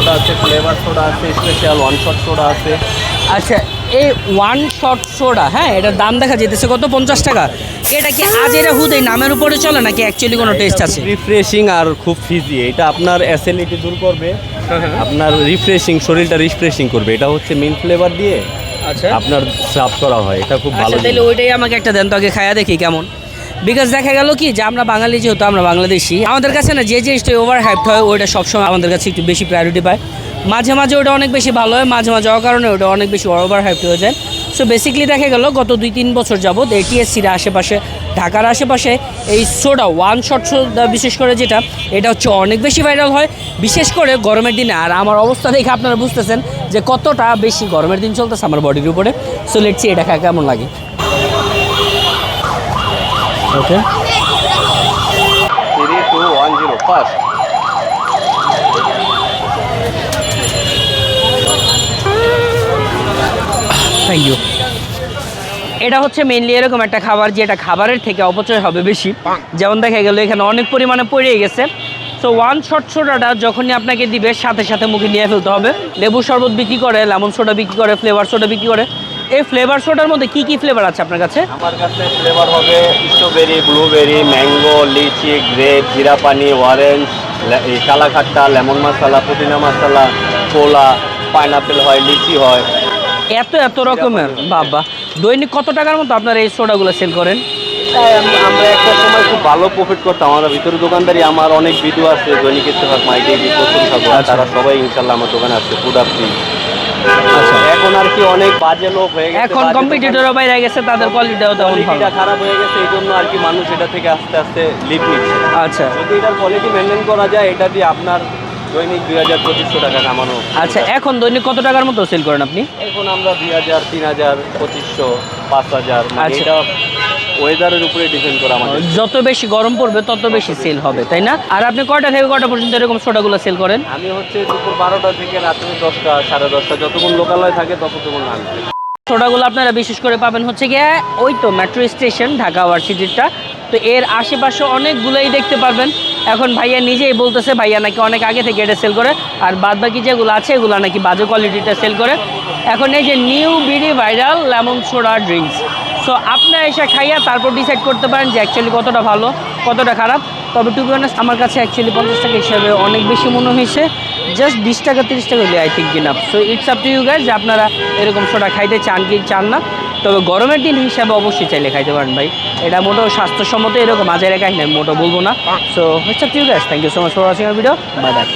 Soda আছে flavour soda আছে special one shot soda আছে। আচ্ছা এই ওয়ান শট সোডা হ্যাঁ এটার দাম দেখা যেতেছে কত? পঞ্চাশ টাকা। এটা কি আজ এরা হুদ এই নামের উপরে চলে নাকি অ্যাকচুয়ালি কোনো টেস্ট আছে? রিফ্রেশিং আর খুব ফিজি এটা আপনার অ্যাসিডিটি দূর করবে। আপনার রিফ্রেশিং শরীরটা রিফ্রেশিং করবে। এটা হচ্ছে মিন ফ্লেভার দিয়ে আচ্ছা। আপনার সার্ভ করা হয়। এটা খুব ভালো আচ্ছা তাহলে ওইটাই আমাকে একটা দেন তো আগে খায়া দেখি কেমন। বিকজ দেখা গেল কি যে আমরা বাঙালি যেহেতু আমরা বাংলাদেশি, আমাদের কাছে না যে জিনিসটা ওভার হাইপড হয়, ওইটা সবসময় আমাদের কাছে একটু বেশি প্রায়োরিটি পায়। মাঝে মাঝে ওটা অনেক বেশি ভালো হয়, মাঝে মাঝে হওয়ার কারণে ওটা অনেক বেশি ওভার হাইপড হয়ে যায়। সো বেসিক্যালি দেখা গেল গত দুই তিন বছর যাবৎ এই টিএসসির আশেপাশে, ঢাকার আশেপাশে এই সোডা ওয়ান শট সোডা বিশেষ করে যেটা, এটা হচ্ছে অনেক বেশি ভাইরাল হয়। বিশেষ করে গরমের দিনে, আর আমার অবস্থা দেখে আপনারা বুঝতেছেন যে কতটা বেশি গরমের দিন চলতেছে আমার বডির উপরে। সো লেটসি এটা কেমন লাগে। Okay three two one zero first thank you এটা হচ্ছে মেনলি এরকম একটা খাবার যেটা খাবারের থেকে অপচয় হবে বেশি। যেমন দেখা গেল এখানে অনেক পরিমাণে পড়ে গেছে। সো ওয়ান শট সোডাটা যখনই আপনাকে দিবে সাথে সাথে মুখে নিয়ে ফেলতে হবে। লেবু শরবত বিক্রি করে লেমন সোডা বিক্রি করে ফ্লেভার সোডা বিক্রি করে। এই ফ্লেভার সোডার মধ্যে কি কি ফ্লেভার আছে আপনার কাছে? আমার কাছে ফ্লেভার হবে strawberry blueberry mango lychee grape জিরাপানি orange কালাখাট্টা লেমন মশলা পুদিনা মশলা কোলা পাইনাপেল হয় লিচি হয়। এত এত রকমের? বাবা। দৈনিক কত টাকার মতো আপনারা এই সোডাগুলো সেল করেন? আমরা একটা সময় খুব ভালো প্রফিট করতাম। আমরা ভিতরে দোকানদারি আমার অনেক ভিডিও আছে দৈনিক ইত্তেফাক মাইকে প্রচুর থাকব আচ্ছা। তারা সবাই ইনশাল্লাহ আমার দোকানে আসছে আচ্ছা এখন আর কি অনেক বাজে লোক হয়ে গেছে এখন কম্পিটিটরও বাইরে গেছে তাদের কোয়ালিটিটাও তেমন ভালো খারাপ হয়ে গেছে এই জন্য আর কি মানুষ এটা থেকে আস্তে আস্তে লিপ নিচ্ছে। আচ্ছা। যদি এটার কোয়ালিটি মেনটেন করা যায় এটা দিয়ে আপনার দৈনিক দুই হাজার পঁচিশশো টাকা কামানো আচ্ছা এখন দৈনিক কত টাকার মতো সেল করেন আপনি? এখন আমরা দুই হাজার তিন হাজার পঁচিশশো পাঁচ হাজার মানে আচ্ছা। এটা ওয়েদারের উপরে ডিপেন্ড করে আমাদের যত বেশি গরম পড়বে তত বেশি সেল হবে তাই না? আর আপনি কয়টা থেকে কয়টা পর্যন্ত এরকম সোডাগুলো সেল করেন? আমি হচ্ছে দুপুর বারোটা থেকে রাত্রে দশটা সাড়ে দশটা যতক্ষণ লোকালয় থাকে ততক্ষণ সোডাগুলো আপনারা বিশেষ করে পাবেন হচ্ছে গিয়ে ওই তো মেট্রো স্টেশন ঢাকা ভার্সিটিটা তো এর আশেপাশে অনেকগুলোই দেখতে পারবেন। এখন ভাইয়া নিজেই বলতেছে ভাইয়া নাকি অনেক আগে থেকে এটা সেল করে আর বাদ বাকি যেগুলো আছে এগুলো নাকি বাজে কোয়ালিটিটা সেল করে। এখন এই যে new BD viral lemon soda drinks so আপনারা এসে খাইয়া তারপর ডিসাইড করতে পারেন যে অ্যাকচুয়ালি কতটা ভালো, কতটা খারাপ। তবে টু বি আমার কাছে অ্যাকচুয়ালি পঞ্চাশ টাকা হিসাবে অনেক বেশি মনে হয়েছে। জাস্ট বিশ টাকা, তিরিশ টাকা হলে I think enough so it's up to you guys যে আপনারা এরকম সোডা খাইতে চান কি চান না। তবে গরমের দিন হিসাবে অবশ্যই চাইলে খাইতে পারেন ভাই। এটা মোটেও স্বাস্থ্যসম্মত এরকম আজের কাহিনী আমি মোটেও বলব না। So it's up to you guys thank you so much for watching R video bye by